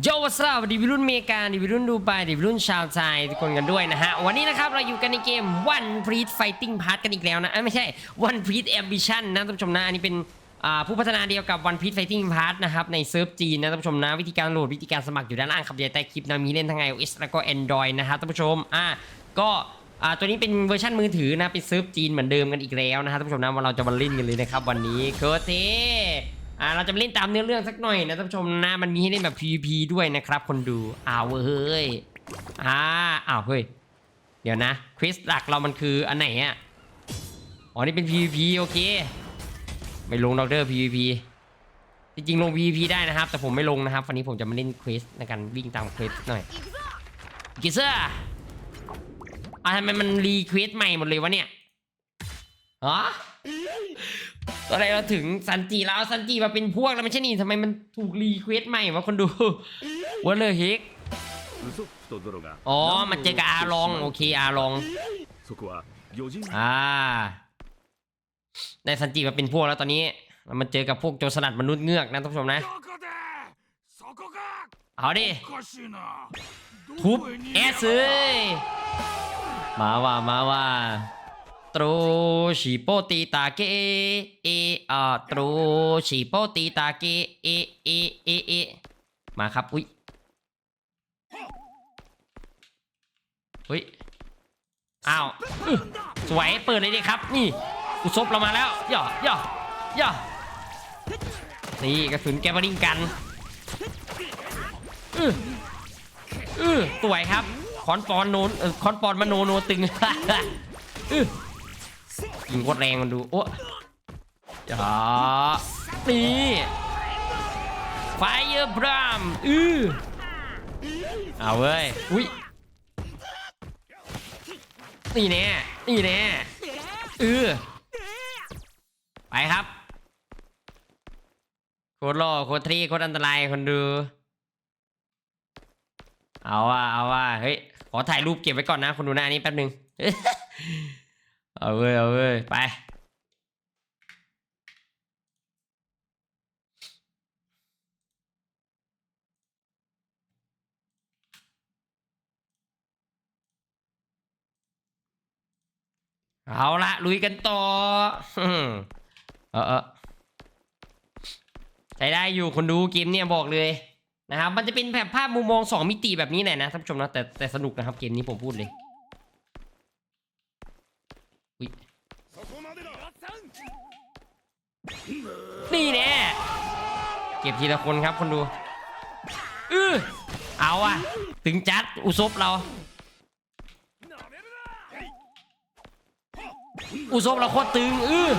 โยวัสดุดีวิรุ่นเมกาดีวิรุ่นดูไบดีวิรุ่นชาวไทยทุกคนกันด้วยนะฮะ วันนี้นะครับเราอยู่กันในเกม One Piece Fighting Part กันอีกแล้วนะเอ้ยไม่ใช่ One Piece Ambition นะท่านผู้ชมนะ อันนี้เป็นผู้พัฒนาเดียวกับ One Piece Fighting Part นะครับ ในเซิร์ฟจีนนะท่านผู้ชมนะ วิธีการโหลดวิธีการสมัครอยู่ด้านล่างครับเดี๋ยวใต้คลิปนะมีเล่นทั้ง iOS แล้วก็ Android นะครับท่านผู้ชมอ่าก็อ่าตัวนี้เป็นเวอร์ชันมือถือนะเป็นเซิร์ฟจีนเหมือนเดิมกันอีกแล้วนะฮะท่านผู้ชมนะว่าเราจะมาเล่นกันเลยนะครับวันนี้โคตรเท่ อ่าเราจะมาเล่นตามเนื้อเรื่องสักหน่อยนะท่านผู้ชมนะมันมีให้เล่นแบบ PVP ด้วยนะครับ คนดูอ้าวเฮ้ยอ่าอ้าวเฮ้ยเดี๋ยวนะควิสหลักเรามันคืออันไหนอะอ๋อนี่เป็น PVP โอเค ไม่ลงดอกเตอร์ PVP จริงๆลง PVP ได้นะครับ แต่ผมไม่ลงนะครับ วันนี้ผมจะมาเล่นควิสในการวิ่งตามควิสหน่อยกิเซอร์อะทำไมมันรีควิสใหม่หมดเลยวะเนี่ยฮะ ตอนแรกเราถึงสันจีแล้วเอาซันจีมาเป็นพวกแล้วไม่ใช่นี่ทำไมมันถูกรีเควสใหม่วะคนดูวันเลยเฮกอ๋อมันเจอกับอารองโอเคอารองอ่าได้สันจีมาเป็นพวกแล้วตอนนี้มันเจอกับพวกโจรสลัดมนุษย์เงือกนะท่านผู้ชมนะเอาดิทุบแอสเลยมาว่ามาว่า ตรูชิโปตีตาเกเออาตรูชิโปตีตาเกเอเอเอเอมาครับอุ้ยเฮ้ยอ้าวสวยเปิดเลยดิครับ นี่อุซบเรามาแล้วย่อย่อย่อนี่กระสุนแกบริงกันอืออือสวยครับคอนปอนโนนเออคอนปอนมาโนโนตึงอือ ยิงโคตรแรงมันดูโอ้จ้านี่ไฟเออร์บรามอือเอาเว้ยอุ้ยนี่แน่นี่แน่อือไปครับโคตรหล่อโคตรทรีโคตรอันตรายคนดู เอาว่าเอาว่าเฮ้ยขอถ่ายรูปเก็บไว้ก่อนนะคนดูหน้านี้แป๊บหนึง เอาเว้ยเอาเว้ยไปเอาละลุยกันต่อเออเออใช้ได้อยู่คนดูเกมเนี่ยบอกเลยนะครับ มันจะเป็นแบบภาพมุมมองสองมิติแบบนี้แหละนะท่านผู้ชมนะแต่แต่สนุกนะครับเกมนี้ผมพูดเลย นี่แน่เก็บทีละคนครับคนดูอือเอาอะถึงจัดอุซบเรา อุซบเราโคตรตึงอือ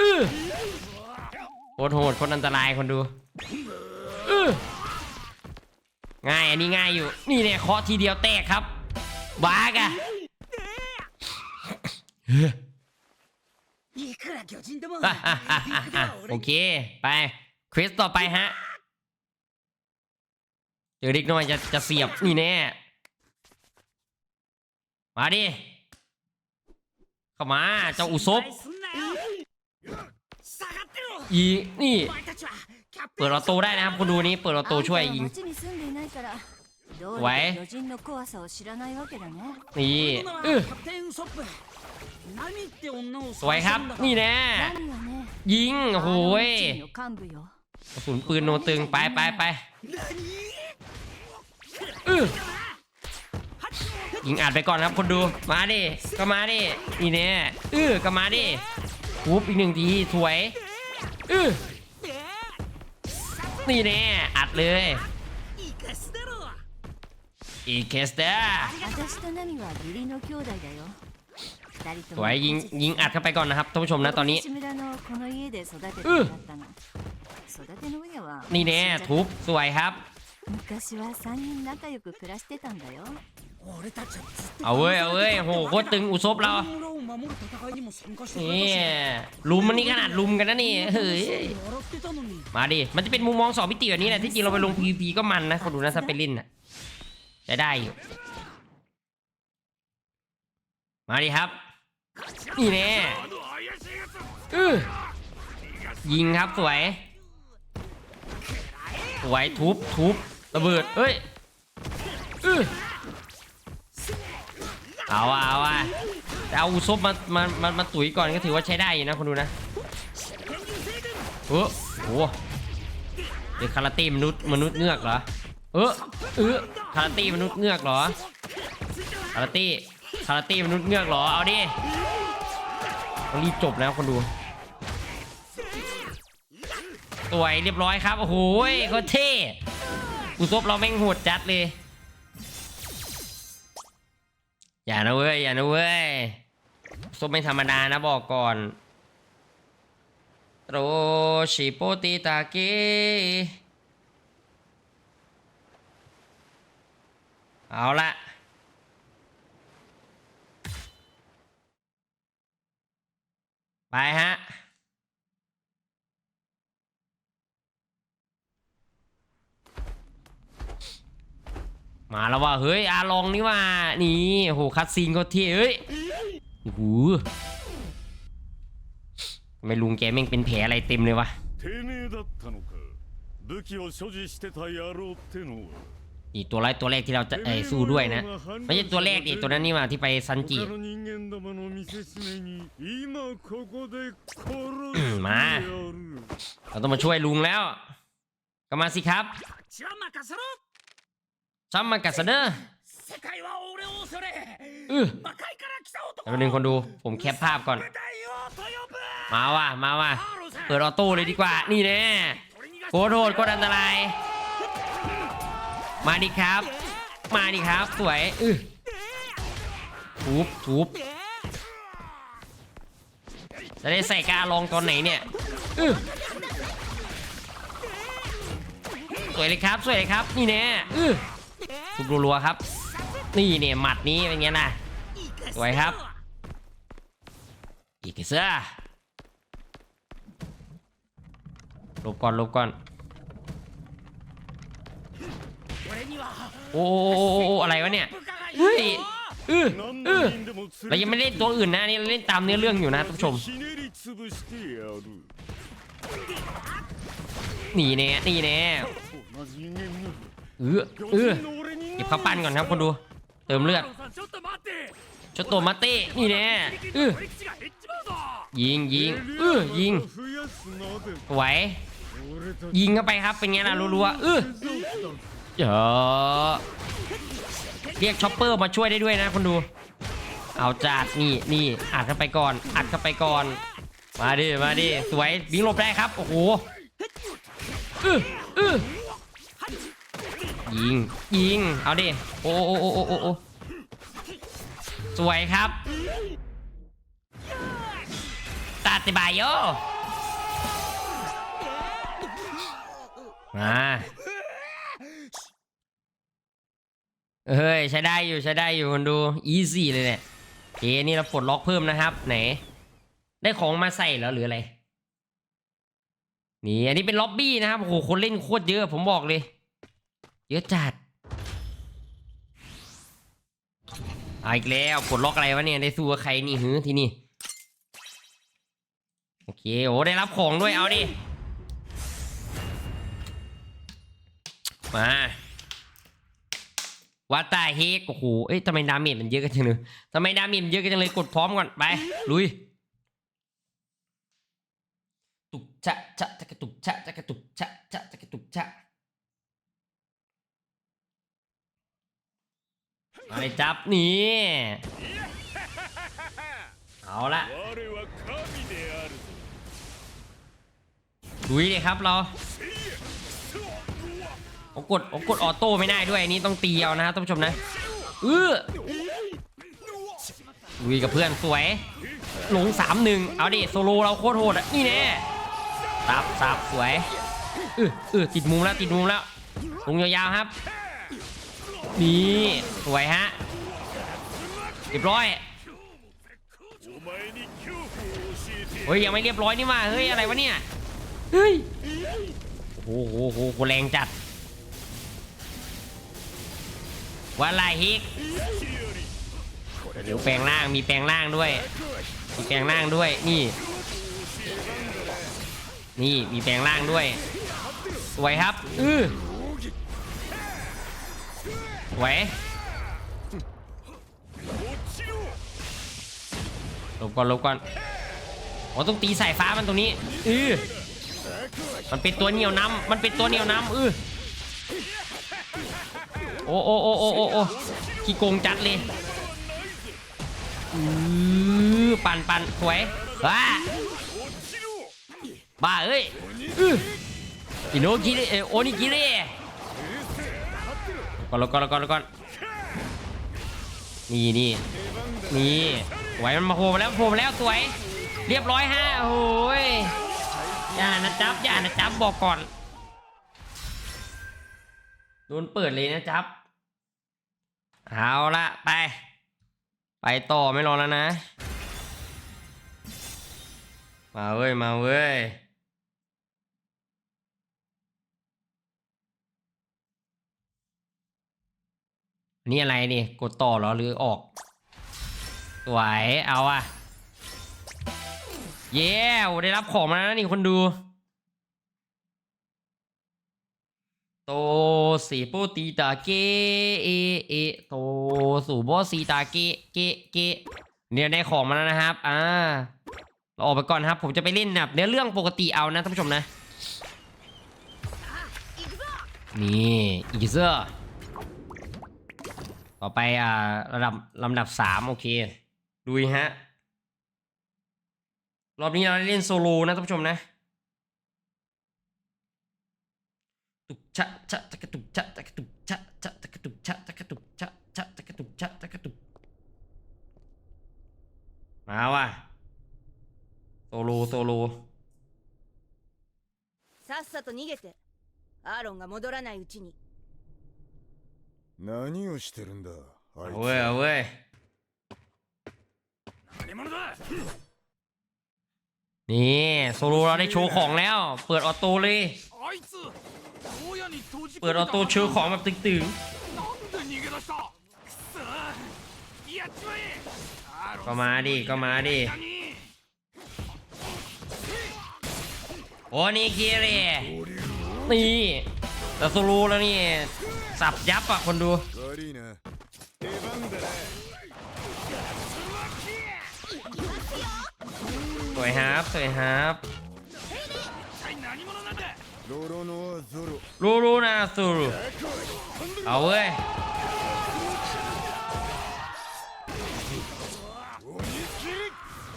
อือโคตรโหดโคตรอันตรายคนดูอือง่ายอันนี้ง่ายอยู่ นี่เนี่ยเคาะทีเดียวแตกครับบ้ากะ โอเค ไปคริสต่อไปฮะ เจอริกหน่อยจะจะเสียบนี่แน่ มาดิ เข้ามา เจ้าอุซบอีนี่ เปิดออโต้ได้นะครับคุณดูนี้เปิดออโต้ช่วยยิงไว้นี่เอ สวยครับนี่แน่ยิงโอ้ยกระสุนปืนโนตึงไปไปไปยิงอัดไปก่อนครับคนดูมาดิก็มาดินี่แน่อือก็มาดิปุ๊บอีกหนึ่งทีสวยอือนี่แน่อัดเลยอีเคสเตอร์ สวยยิงยิงอัดเข้าไปก่อนนะครับท่านผู้ชมนะตอนนี้นี่แน่ทุบสวยครับเอาเว้ยเอาเว้ยโหโคตรตึงอุซบเราเนี่ยลุมมันนี่ขนาดลุมกันนะนี่เฮ้ยมาดิมันจะเป็นมุมมองสองพิติแบบนี้แหละที่จริงเราไปลง PVP ก็มันนะคนดูนะสเปรินอะจได้อยู่มาดิครับ นี่แน่ยิงครับสวยสวยทุบทุบระเบิดเอ้ยเอาอะเอาอะเอาอุซบมามามามาตุ๋ยก่อนก็ถือว่าใช้ได้นะคนดูนะเออโหเด็กคาราเต้มนุษย์มนุษย์เงือกเหรอเออเออคาราเต้มนุษย์เงือกเหรอคาราเต้คาราเต้มนุษย์เงือกเหรอเอาดิ รีบจบแล้วคนดูสวยเรียบร้อยครับ โอ้โหโคตรเท่อุซบเราแม่งโหดจัดเลย อย่านะเว้ย อย่านะเว้ยอุซบไม่ธรรมดานะบอกก่อนโรชิโปติตาเกเอาละ ไปฮะ มาแล้วว่าเฮ้ยอาลองนี่ว่า นี่โอ้โหคัดซีนก็เท่เฮ้ยโอ้โหทำไม่ลุงแกแม่งเป็นแผลอะไรเต็มเลยวะ てめえだったのか武器を所持してた野郎ってのは อีตัวร้ายตัวแรกที่เราจะเออสู้ด้วยนะไม่ใช่ตัวแรกดิตัวนั้นนี่มาที่ไปซันจิมาเราต้องมาช่วยลุงแล้วก็มาสิครับชัมมากราสเดอร์แล้วหนึ่งคนดูผมแคปภาพก่อน มาว่ะมาว่ะเปิดออโต้เลยดีกว่านี่แน่โคตรโหดโคตรอันตราย มาดิครับ มาดิครับ สวยอื้อทุบทุบจะได้ใส่กาลองตอนไหนเนี่ยอื้อสวยเลยครับ สวยเลยครับ นี่แน่อื้อทุบรัวๆครับ นี่เนี่ยหมัดนี้เป็นไงนะสวยครับ อีกเสื้อลบก่อนลบก่อน โอ้อะไรวะเนี่ยเฮ้ยเออเออเรายังไม่เล่นตัวอื่นนะนี่เราเล่นตามเนื้อเรื่องอยู่นะท่านผู้ชมหนีแน่หนีแน่เออเออเก็บข้าวปั้นก่อนครับคนดู เติมเลือดชดตัวมาเต้นี่แน่เออยิงยิงเออยิงไหวยิงเข้าไปครับเป็นไงล่ะรัวๆเออ เเรียกช็อปเปอร์มาช่วยได้ด้วยนะคนดู เอาจัดนี่นี่อัดเข้าไปก่อน อัดเข้าไปก่อน มาดิมาดิสวยบิงหลบได้ครับ โอ้โหเออเออยิงยิงเอาดิโอโอ้โอ้โอ้โอ้โอ้สวยครับตาติบายโยมา เฮ้ย ใช้ได้อยู่ใช้ได้อยู่คนดูอีซี่เลยเนี่ยโอเคนี่เราปลดล็อกเพิ่มนะครับไหน ได้ของมาใส่เหรอหรืออะไร นี่ อันนี้เป็นล็อบบี้นะครับโอ้โหคนเล่นโคตรเยอะผมบอกเลย เยอะจัดอีกแล้วปลดล็อกอะไรวะเนี่ยได้สู้กับใครนี่หือที่นี่โอเคโอ้ได้รับของด้วยเอาดิมา ว่าแต่เฮกโอ้โหเอ้ยทำไมดาเมจมันเยอะกันจังเลยทำไมดาเมจมันเยอะกันจังเลยกดพร้อมก่อนไปลุยตุกชะชะจะกระตุกชะจะกระตุกชะชะจะกระตุกชะมาจับนี่เอาละลุยเลยครับเรา ผมกดผมกดออโต้ไม่ได้ด้วยนี้ต้องตีเอานะครับท่านผู้ชมนะเออวีกับเพื่อนสวยหลงสามหนึ่งเอาดิโซโลเราโคตรโหดอะนี่แน่สับสับสวยเออเออติดมุมแล้วติดมุมแล้วลงยาวๆครับนี่สวยฮะเรียบร้อยเฮ้ยยังไม่เรียบร้อยนี่มาเฮ้ยอะไรวะเนี่ยเฮ้ยโอ้โหโหโหแรงจัด ว่าลายฮิกเดี๋ยวแปลงร่างมีแปลงร่างด้วย มีแปลงร่างด้วยนี่ นี่มีแปลงร่างด้วย สวยครับอือสวยลบก่อนลบก่อนโอ้ต้องตีสายฟ้ามันตรงนี้อือมันเป็นตัวเหนียวน้ำมันเป็นตัวเหนียวน้ำอือ อ้โอ้โอ้โอ้โอ้โอ้ขี้โกงจัดเลยอือปั่นปั่นสวยว้าบ้าเอ้ยอิโนกิเรเออโอนิกิเรก่อนแล้วก่อนก่อนแล้วก่อนนี่นี่นี่สวยมันมาโผล่มาแล้วโผล่มาแล้วสวย เรียบร้อยฮะโอ้ยอย่านะจับอย่านะจับบอกก่อนโดนเปิดเลยนะจับ เอาละไป ไปต่อไม่รอแล้วนะ มาเว้ย มาเว้ยนี่อะไรนี่กดต่อหรอหรือออก สวยเอาอะเย้ ได้รับของมาแล้วนี่คนดู โตสีโปตีตาเกเอเอโตสูโบสีตาเกเกเกเนี่ยได้ของมาแล้วนะครับ อ่าเราออกไปก่อนครับ ผมจะไปเล่นแบบเนื้อเรื่องปกติเอานะท่านผู้ชมนะ นี่อีกเซอร์ต่อไปอ่าระดับลำดับสามโอเคดูฮะ รอบนี้เราเล่นโซโลนะท่านผู้ชมนะ ตุก ชะชะตะกะตุกชะตะกะตุกชะชะตะกะตุกชะตะกะตุกชะชะตะกะตุกชะตะกะตุกมาว่ะโซโลโซโล さっさと逃げてアーロンが戻らないうちに何をしてるんだあい เอาเว้ยเอาเว้ย 何者だ นี่โซโลเราได้โชว์ของแล้ว เปิดออโต้เลย あいつ牢屋に閉じ เปิดออโต้เชื้อของแบบตึงๆก็มาดิก็มาดิโอ้นี่คีรีนี่แต่สรูแล้วนี่ สับยับอะ คนดูสวยฮาร์ปสวยฮาร์ป รู้รู้นะสูรุเอาเว้ย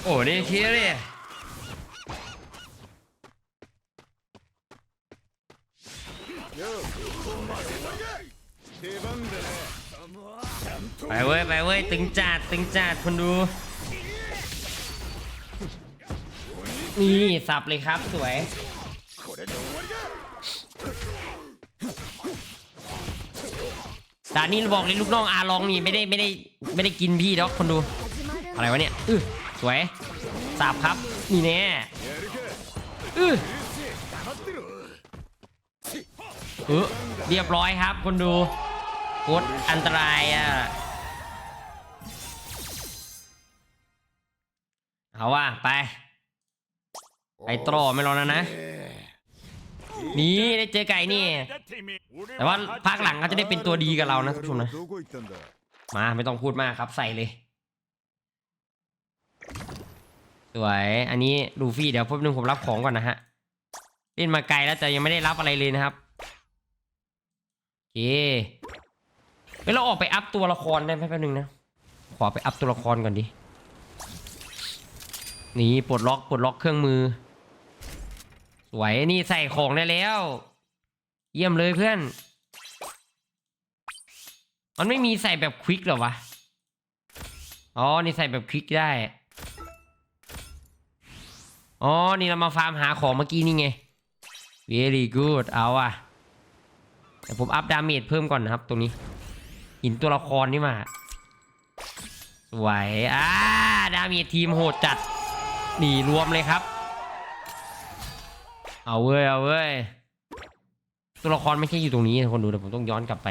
โอ้นี่คิดเไปเว้ย ไปเว้ย ตึงจัดตึงจัดคุณดู นี่ สับเลยครับสวย ด่านนี้บอกเลยลูกน้องอาลองนี่ไม่ได้ไม่ได้ไม่ได้กินพี่ดอกคนดู 始まる อะไรวะเนี่ยอือสวยสับครับ นี่แน่อือเออเรียบร้อยครับคนดูโคตรอันตรายอ่ะ เอาว่ะไป ไปตรอไม่รอแล้วนะ นี่ได้เจอไก่นี่ แต่ว่าภาคหลังเขาจะได้เป็นตัวดีกับเรานะทุกคนนะ มาไม่ต้องพูดมากครับใส่เลย สวย อันนี้ลูฟี่เดี๋ยวพบนึ่งผมรับของก่อนนะฮะ เล่นมาไกลแล้วแต่ยังไม่ได้รับอะไรเลยนะครับโอเคเฮ้ยเราออกไปอัพตัวละครได้ไหมแป๊บนึงนะ ขอไปอัพตัวละครก่อนดิ นี่ปลดล็อกปลดล็อกเครื่องมือ สวยนี่ใส่ของได้แล้ว เยี่ยมเลยเพื่อน มันไม่มีใส่แบบควิกหรอวะ อ๋อ นี่ใส่แบบควิกได้ อ๋อ นี่เรามาฟาร์มหาของเมื่อกี้นี่ไง very good เอาอะแต่ผมอัพดาเมจเพิ่มก่อนนะครับตรงนี้ หินตัวละครนี่มา สวย อ่า ดาเมจทีมโหดจัด นี่รวมเลยครับ เอาเว้ยเอาเว้ยตัวละครไม่ใช่อยู่ตรงนี้คนดูแต่ผมต้องย้อนกลับไป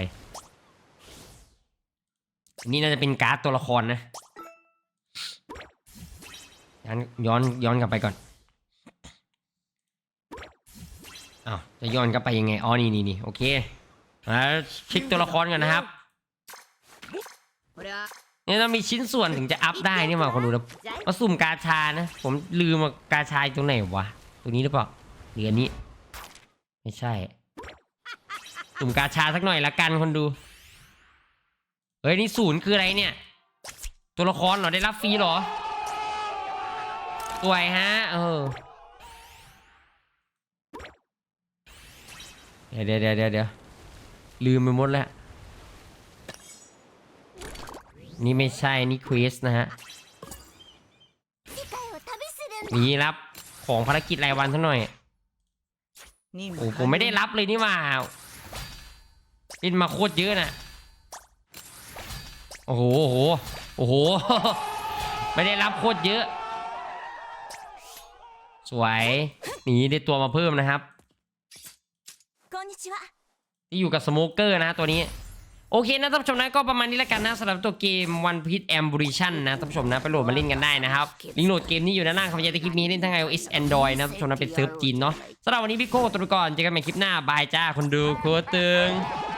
นี่น่าจะเป็นการ์ดตัวละครนะย้อนย้อนย้อนกลับไปก่อนอ้าวจะย้อนกลับไปยังไงอ๋อนี่นี่นี่โอเคมาเชิคตัวละครกันนะครับเนี่ยต้องมีชิ้นส่วนถึงจะอัพได้นี่มาคนดูนะมาสุ่มกาชานะ ผมลืมว่ากาชาตรงไหนวะตรงนี้หรือเปล่า หรืออันนี้ ไม่ใช่สุ่มกาชาสักหน่อยละกันคนดู เฮ้ยนี่ศูนย์คืออะไรเนี่ย ตัวละครเหรอได้รับฟรีเหรอตัวยฮะ เออ เดี๋ยวเดี๋ยวเดี๋ยวเดี๋ยวลืมไปหมดแล้ว นี่ไม่ใช่ นี่ควีสนะฮะ มีรับของภารกิจรายวันซะหน่อย นี่โอ้ผมไม่ได้รับเลยนี่ว่าบินมาโคตรเยอะนะโอ้โหโอ้โห ไม่ได้รับโคตรเยอะ สวยหนีได้ตัวมาเพิ่มนะครับที่อยู่กับสโมเกอร์นะตัวนี้ โอเคนะท่านผู้ชมนะก็ประมาณนี้แล้วกันนะสำหรับตัวเกม One Piece Ambition นะท่านผู้ชมนะไปโหลดมาเล่นกันได้นะครับลิงก์โหลดเกมนี้อยู่ด้านล่างคำบรรยายในคลิปนี้เล่นทั้ง iOS Android นะท่านผู้ชมนะเป็นเซิร์ฟจีนเนาะสำหรับวันนี้พี่โก้ตัวก่อนเจอกันใหม่คลิปหน้าบายจ้าคนดูโคตรตึง「